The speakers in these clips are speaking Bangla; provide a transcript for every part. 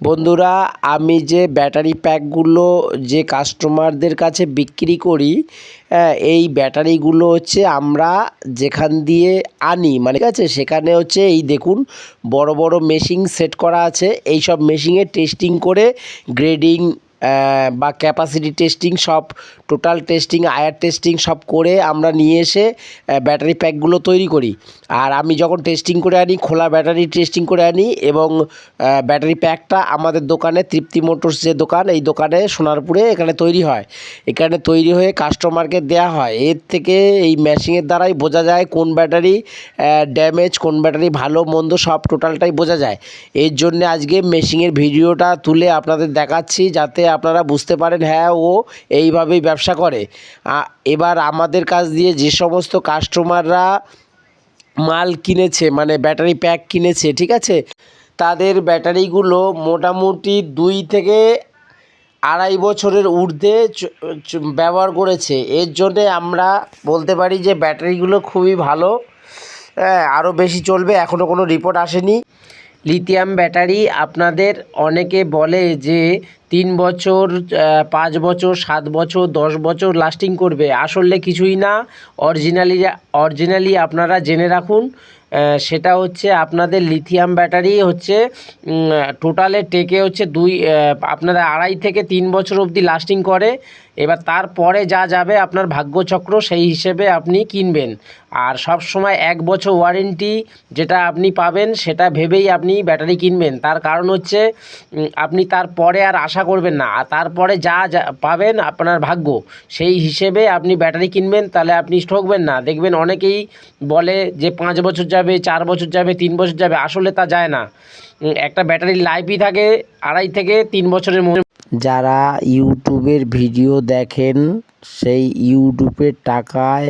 বন্ধুরা, আমি যে ব্যাটারি প্যাকগুলো যে কাস্টমারদের কাছে বিক্রি করি হ্যাঁ এই ব্যাটারিগুলো হচ্ছে আমরা যেখান দিয়ে আনি মানে ঠিক আছে, সেখানে হচ্ছে এই দেখুন, বড় বড় মেশিন সেট করা আছে এই সব মেশিনে টেস্টিং করে গ্রেডিং বা ক্যাপাসিটি টেস্টিং সব টোটাল টেস্টিং আয়ার টেস্টিং সব করে আমরা নিয়ে এসে ব্যাটারি প্যাকগুলো তৈরি করি। আর আমি যখন টেস্টিং করে আনি, খোলা ব্যাটারি টেস্টিং করে আনি এবং ব্যাটারি প্যাকটা আমাদের দোকানে, তৃপ্তি মোটরস যে দোকান, এই দোকানে সোনারপুরে এখানে তৈরি হয়। এখানে তৈরি হয়ে কাস্টমারকে দেওয়া হয়। এর থেকে এই মেশিনের দ্বারাই বোঝা যায় কোন ব্যাটারি ড্যামেজ কোন ব্যাটারি ভালো, মন্দ সব টোটালটাই বোঝা যায়। এর জন্যে আজকে মেশিনের ভিডিওটা তুলে আপনাদের দেখাচ্ছি, যাতে আপনারা বুঝতে পারেন হ্যাঁ ও এইভাবেই ব্যবসা করে। এবার আমাদের কাছ দিয়ে যে সমস্ত কাস্টমাররা মাল কিনেছে মানে ব্যাটারি প্যাক কিনেছে, ঠিক আছে? তাদের ব্যাটারিগুলো মোটামুটি দুই থেকে আড়াই বছরের ঊর্ধ্বে ব্যবহার করেছে। এর জন্যে আমরা বলতে পারি যে ব্যাটারিগুলো খুবই ভালো। হ্যাঁ আরও বেশি চলবে, এখনও কোনো রিপোর্ট আসেনি। লিথিয়াম ব্যাটারি আপনাদের অনেকে বলে যে তিন বছর পাঁচ বছর সাত বছর দশ বছর লাস্টিং করবে। আসলে কিছুই না। অরিজিনালি অরিজিনালি আপনারা জেনে রাখুন সেটা হচ্ছে আপনাদের লিথিয়াম ব্যাটারি হচ্ছে টোটালে টেকে হচ্ছে দুই আহ, আপনাদের আড়াই থেকে তিন বছর অবধি লাস্টিং করে। এবার তারপরে যা যাবে আপনার ভাগ্যচক্র সেই হিসেবে আপনি কিনবেন। আর সব সময় এক বছর ওয়ারেন্টি যেটা আপনি পাবেন সেটা ভেবেই আপনি ব্যাটারি কিনবেন। তার কারণ হচ্ছে আপনি তারপরে আর আশা করবেন না। তারপরে যা পাবেন আপনার ভাগ্য, সেই হিসেবে আপনি ব্যাটারি কিনবেন, তাহলে আপনি ঠকবেন না। দেখবেন অনেকেই বলে যে পাঁচ বছর যাবে, চার বছর যাবে, তিন বছর যাবে, আসলে তা যায় না। একটা ব্যাটারির লাইফই থাকে আড়াই থেকে তিন বছরের মধ্যে। যারা ইউটিউবের ভিডিও দেখেন, সেই ইউটিউবের টাকায়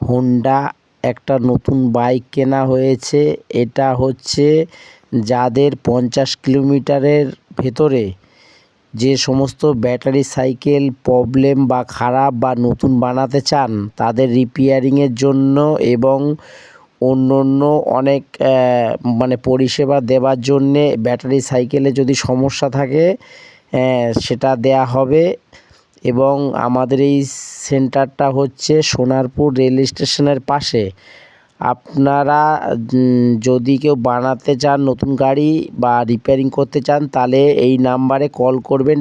হোন্ডা একটা নতুন বাইক কেনা হয়েছে। এটা হচ্ছে যাদের পঞ্চাশ কিলোমিটারের ভেতরে। যে সমস্ত ব্যাটারি সাইকেল প্রবলেম বা খারাপ বা নতুন বানাতে চান, তাদের রিপেয়ারিংয়ের জন্য এবং অন্য অন্য অনেক মানে পরিষেবা দেওয়ার জন্যে ব্যাটারি সাইকেলে যদি সমস্যা থাকে সেটা দেয়া হবে। এবং আমাদের এই সেন্টারটা হচ্ছে সোনারপুর রেল স্টেশনের পাশে। আপনারা যদি কেউ বানাতে চান নতুন গাড়ি বা রিপেয়ারিং করতে চান, তাহলে এই নাম্বারে কল করবেন।